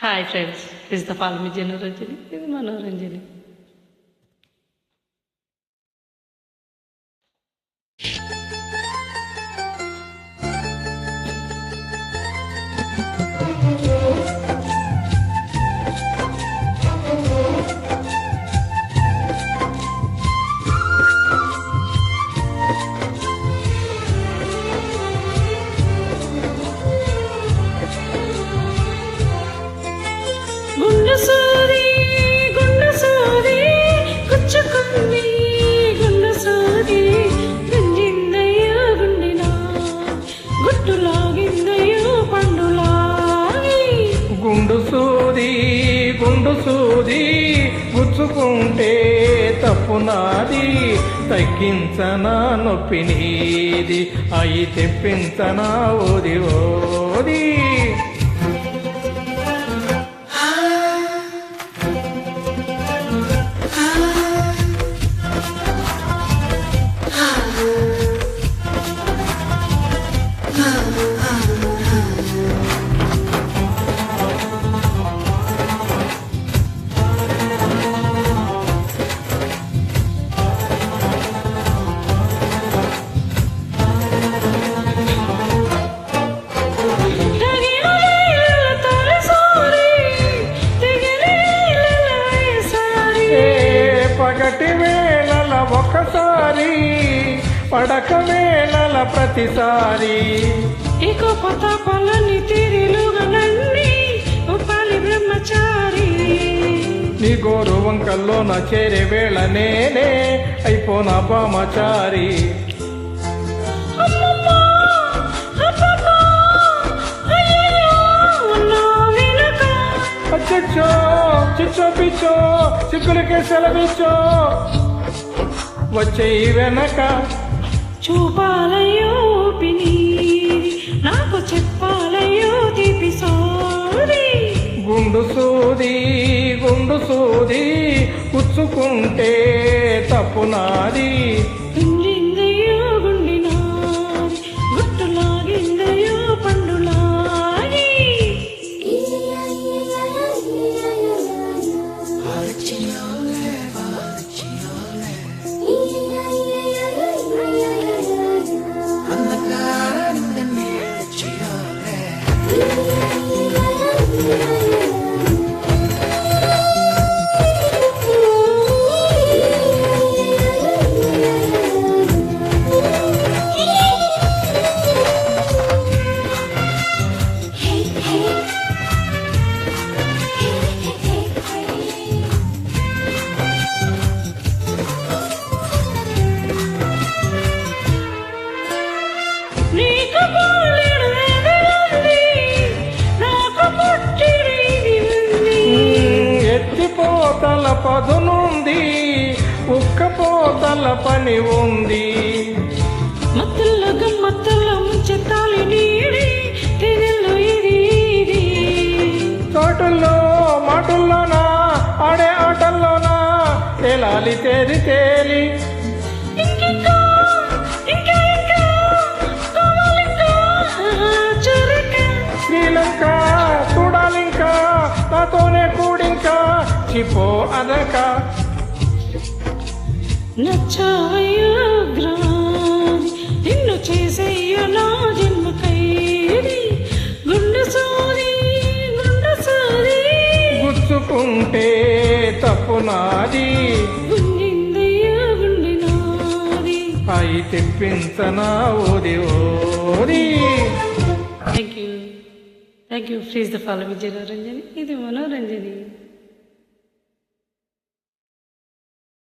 Hi friends, this is the Palmi General Ranjani. This is Manoranjani. గుచ్చుకుంటే తప్పు నాది. తగ్గించనా నొప్పి నీది. అయి తెప్పించనా ఓ పడక వేళల ప్రతిసారి. ఇక పతాపాలని తిరిలుగలన్నీ ఉపాలి బ్రహ్మచారి. నీ గోరు వంకల్లో నా చేరే వేళ నేనే అయిపోనా బామచారి. చిచ్చో పిచ్చో చిక్కులకే సెలవిచ్చో. వచ్చే ఈ వెనక చూపాలయ్యో పిని నాకు చెప్పాలయ్యో తీపి సోది. గుండు సోది గుండు సోది పుచ్చుకుంటే తప్పు నాది. నీకు పదునుంది ఉక్కపోతల పని ఉంది. మత్తుల్లో గమ్మత్తుల్లో ముంచెత్తాలి నీడి తెగలు ఇది ఇది. తోటల్లో మాటల్లోనా ఆడే ఆటల్లోనా తేలాలి తేరి తేలి. చిపో అనక నచ్చావయ్యో గ్రాది నిన్ను చేసేయ్యో నా జన్మ ఖైదీ గుండె సోది గుండె సోది గుచ్చుకుంటే తప్పు నాది. అయి తెప్పించనా ఓది ఓది. Thank you thank you please the follow Vijaya Ranjani ఇది మనోరంజని.